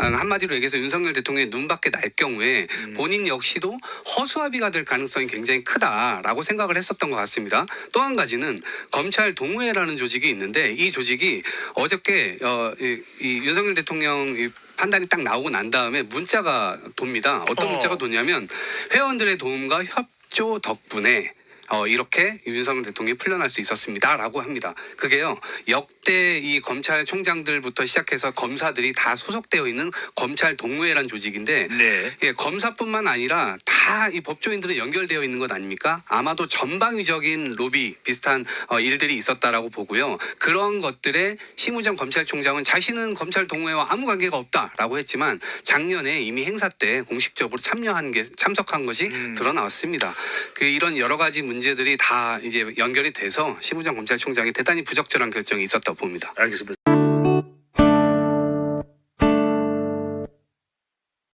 아, 한마디로 얘기해서 윤석열 대통령의 눈밖에 날 경우에 음. 본인 역시도 허수아비가 될 가능성이 굉장히 크다라고 생각을 했었던 것 같습니다. 또 한 가지는 검찰 동호회라는 조직이 있는데 이 조직이 어저께 어, 이, 이 윤석열 대통령 이 판단이 딱 나오고 난 다음에 문자가 돕니다. 어떤 어. 문자가 도냐면 회원들의 도움과 협조 덕분에 어, 이렇게 윤석열 대통령이 풀려날 수 있었습니다라고 합니다. 그게요 역대 이 검찰총장들부터 시작해서 검사들이 다 소속되어 있는 검찰 동호회란 조직인데 네. 예, 검사뿐만 아니라 다 이 법조인들은 연결되어 있는 것 아닙니까? 아마도 전방위적인 로비 비슷한 어, 일들이 있었다라고 보고요. 그런 것들에 심우정 검찰총장은 자신은 검찰 동호회와 아무 관계가 없다라고 했지만 작년에 이미 행사 때 공식적으로 참여한 게 참석한 것이 음. 드러나왔습니다. 그 이런 여러 가지 문제들이 다 이제 연결이 돼서 심우정 검찰총장이 대단히 부적절한 결정이 있었다고 봅니다. 알겠습니다.